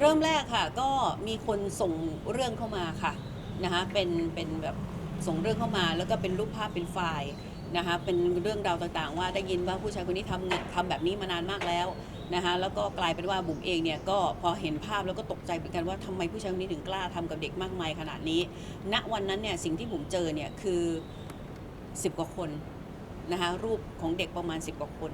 เริ่มแรกค่ะ ก็มีคนส่งเรื่องเข้ามาค่ะนะคะเป็นเป็นแบบส่งเรื่องเข้ามา แล้วก็เป็นรูปภาพเป็นไฟล์นะคะเป็นเรื่องราวต่างๆ ว่าได้ยินว่าผู้ชายคนนี้ทำงินทำแบบนี้มานานมากแล้วนะคะแล้วก็กลายเป็นว่าบุ๋มเองเนี่ยก็พอเห็นภาพแล้วก็ตกใจเหมือนกันว่าทำไมผู้ชายคนนี้ถึงกล้าทำกับเด็กมากมายขนาดนี้ ณวันนั้นเนี่ยสิ่งที่บุ๋มเจอเนี่ยคือ 10 กว่าคน นะคะรูปของเด็กประมาณ 10กว่าคน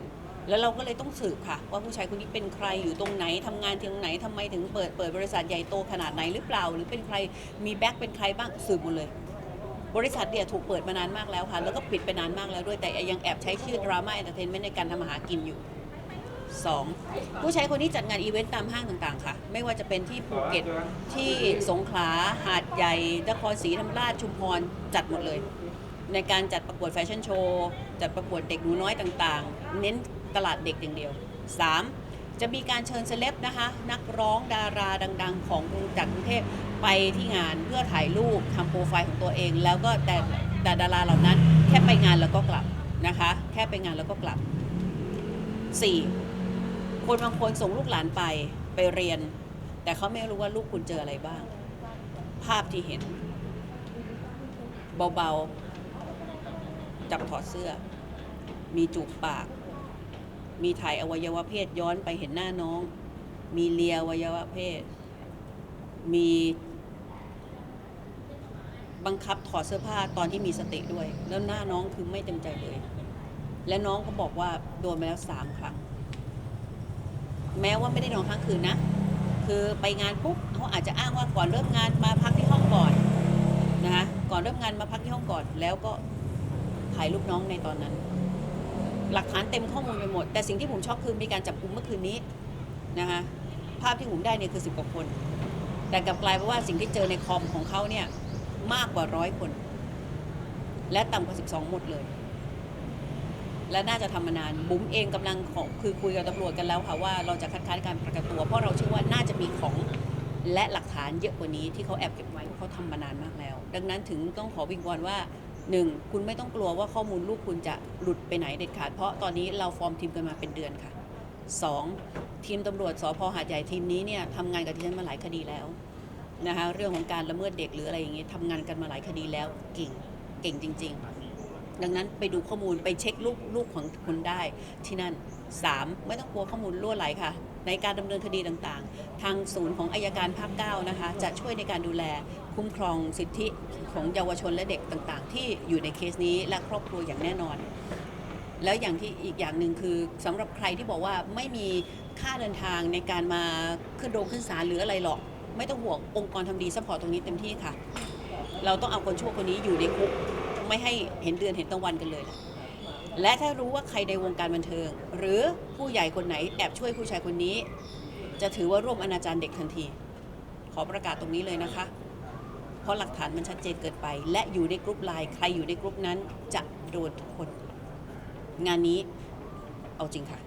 แล้วเราก็เลยต้องสืบค่ะ ว่าผู้ชายคนนี้เป็นใครอยู่ตรงไหนทำงานที่ตรงไหนทำไมถึงเปิดเปิดบริษัทใหญ่โตขนาดไหนหรือเปล่า หรือเป็นใครมีแบ็คเป็นใครบ้างสืบหมดเลย บริษัทเนี่ยถูกเปิดมานานมากแล้วค่ะ แล้วก็ปิดไปนานมากแล้วด้วยแต่ยังแอบใช้ชื่อดราม่าเอนเตอร์เทนเมนต์ในการทำมาหากินอยู่ 2. ผู้ชายคนนี้จัดงานอีเวนต์ตามห้างต่างๆ ค่ะ ไม่ว่าจะเป็นที่ภูเก็ตที่สงขลาหาดใหญ่นครศรีธรรมราชชุมพรจัดหมดเลย ในการจัดประกวดแฟชั่นโชว์จัดประกวดเด็กหนูน้อยต่างๆ เน้นตลาดเด็กอย่างเดียว 3. จะมีการเชิญเซเลบนะคะ นักร้องดาราดัง ๆ ของจากกรุงเทพไปที่งานเพื่อถ่ายรูปทำโปรไฟล์ของตัวเอง แล้วก็แต่แต่ดาราเหล่านั้นแค่ไปงานแล้วก็กลับนะคะ แค่ไปงานแล้วก็กลับ 4. คนบางคนส่งลูกหลานไปไปเรียน แต่เขาไม่รู้ว่าลูกคุณเจออะไรบ้าง ภาพที่เห็น เบาๆ จับถอดเสื้อ มีจูบปาก มีถ่ายอวัยวะเพศย้อนไปเห็นหน้าน้อง มีเลียอวัยวะเพศ มีบังคับถอดเสื้อผ้าตอนที่มีสติด้วย แล้วหน้าน้องคือไม่เต็มใจเลย และน้องก็บอกว่าโดนมาแล้วสามครั้ง แม้ว่าไม่ได้นอนค้างคืนนะ คือไปงานปุ๊บเขาอาจจะอ้างว่าก่อนเริ่มงานมาพักที่ห้องก่อนนะคะก่อนเริ่มงานมาพักที่ห้องก่อน แล้วก็ ถ่ายรูปน้องในตอนนั้น หลักฐานเต็มข้อมูลไปหมด แต่สิ่งที่ผมช็อกคือมีการจับกุมเมื่อคืนนี้นะคะภาพที่ผมได้เนี่ยคือสิบกว่าคน แต่กลับกลายเป็นว่าสิ่งที่เจอในคอมของเขาเนี่ยมากกว่าร้อยคน และต่ำกว่า 12 หมดเลย และน่าจะทำมานาน บุ๋มเองกำลังของคือคุยกับตำรวจกันแล้วค่ะว่าเราจะคัดค้านการประกันตัว เพราะเราเชื่อว่าน่าจะมีของและหลักฐานเยอะกว่านี้ที่เขาแอบเก็บไว้เพราะเขาทำมานานมากแล้ว ดังนั้นถึงต้องขอวิงวอนว่า หนึ่งคุณไม่ต้องกลัวว่าข้อมูลลูกคุณจะหลุดไปไหนเด็ดขาด เพราะตอนนี้เราฟอร์มทีมกันมาเป็นเดือนค่ะสองทีมตำรวจสพหาดใหญ่ทีมนี้เนี่ยทำงานกับดิฉันมาหลายคดีแล้วนะคะเรื่องของการละเมิดเด็กหรืออะไรอย่างเงี้ยทำงานกันมาหลายคดีแล้วเก่งเก่งจริง ๆ ดังนั้นไปดูข้อมูลไปเช็คลูกลูกของคุณได้ที่นั่น 3. ไม่ต้องกลัวข้อมูลล่วไหลค่ะ ในการดำเนินคดีต่างๆ ทางศูนย์ของอายการภาค9นะคะ จะช่วยในการดูแลคุ้มครองสิทธิของเยาวชนและเด็กต่างๆ ที่อยู่ในเคสนี้และครอบครัวอย่างแน่นอน แล้วอย่างที่อีกอย่างหนึ่งคือสำหรับใครที่บอกว่าไม่มีค่าเดินทางในการมาขึ้นโรงขึ้นศาลหรืออะไรหรอก ไม่ต้องห่วงองค์กรทำดีซัพพอร์ตตรงนี้เต็มที่ค่ะ เราต้องเอาคนชั่วคนนี้อยู่ในคุก ไม่ให้เห็นเดือนเห็นตะวันกันเลยล่ะและถ้ารู้ว่าใครในวงการบันเทิง หรือผู้ใหญ่คนไหนแอบช่วยผู้ชายคนนี้ จะถือว่าร่วมอนาจารเด็กทันที ขอประกาศตรงนี้เลยนะคะ เพราะหลักฐานมันชัดเจนเกินไป และอยู่ในกรุ๊ปไลน์ใครอยู่ในกรุ๊ปนั้นจะโดนทุกคน งานนี้เอาจริงค่ะ